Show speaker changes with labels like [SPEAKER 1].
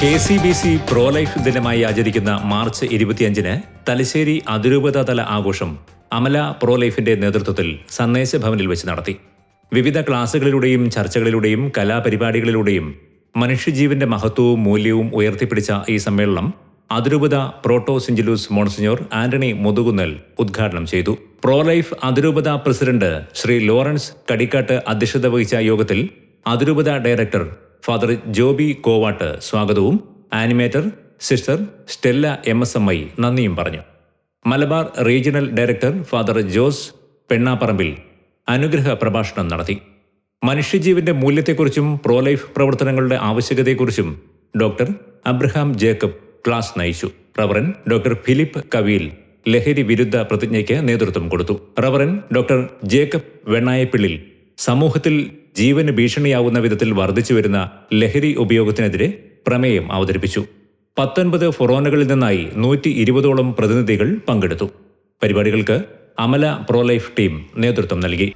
[SPEAKER 1] K C B C pro life ദിനമായി ആചരിക്കുന്ന March ഇരുപത്തിയഞ്ചിന് തലശ്ശേരി അതിരൂപതാതല ആഘോഷം അമല പ്രോ ലൈഫിന്റെ നേതൃത്വത്തിൽ സന്ദേശ ഭവനിൽ വെച്ച് നടത്തി. വിവിധ ക്ലാസുകളിലൂടെയും ചർച്ചകളിലൂടെയും കലാപരിപാടികളിലൂടെയും മനുഷ്യജീവന്റെ മഹത്വവും മൂല്യവും ഉയർത്തിപ്പിടിച്ച ഈ സമ്മേളനം അതിരൂപത protosyncellus monsignor Antony Muthukunnel ഉദ്ഘാടനം ചെയ്തു. പ്രോ ലൈഫ് അതിരൂപത പ്രസിഡന്റ് ശ്രീ ലോറൻസ് കടിക്കാട്ട് അധ്യക്ഷത വഹിച്ച യോഗത്തിൽ അതിരൂപത ഡയറക്ടർ ഫാദർ ജോബി കോവാട്ട് സ്വാഗതവും. Animator sister Stella M S M I നന്ദിയും പറഞ്ഞു. Malabar regional director father Jose Pennaparambil അനുഗ്രഹ പ്രഭാഷണം നടത്തി. മനുഷ്യജീവന്റെ മൂല്യത്തെക്കുറിച്ചും പ്രോലൈഫ് പ്രവർത്തനങ്ങളുടെ ആവശ്യകതയെക്കുറിച്ചും ഡോക്ടർ അബ്രഹാം ജേക്കബ് ക്ലാസ് നയിച്ചു. റവറൻ ഡോക്ടർ ഫിലിപ്പ് കവീൽ ലഹരി വിരുദ്ധ പ്രതിജ്ഞയ്ക്ക് നേതൃത്വം കൊടുത്തു. റവറൻ ഡോക്ടർ ജേക്കബ് വെണ്ണായപ്പിള്ളിൽ സമൂഹത്തിൽ ജീവന് ഭീഷണിയാവുന്ന വിധത്തിൽ വർദ്ധിച്ചു വരുന്ന ലഹരി ഉപയോഗത്തിനെതിരെ പ്രമേയം അവതരിപ്പിച്ചു. പത്തൊൻപത് ഫൊറോനുകളിൽ നിന്നായി നൂറ്റി ഇരുപതോളം പ്രതിനിധികൾ പങ്കെടുത്തു. പരിപാടികൾക്ക് അമല പ്രോലൈഫ് ടീം നേതൃത്വം നൽകി.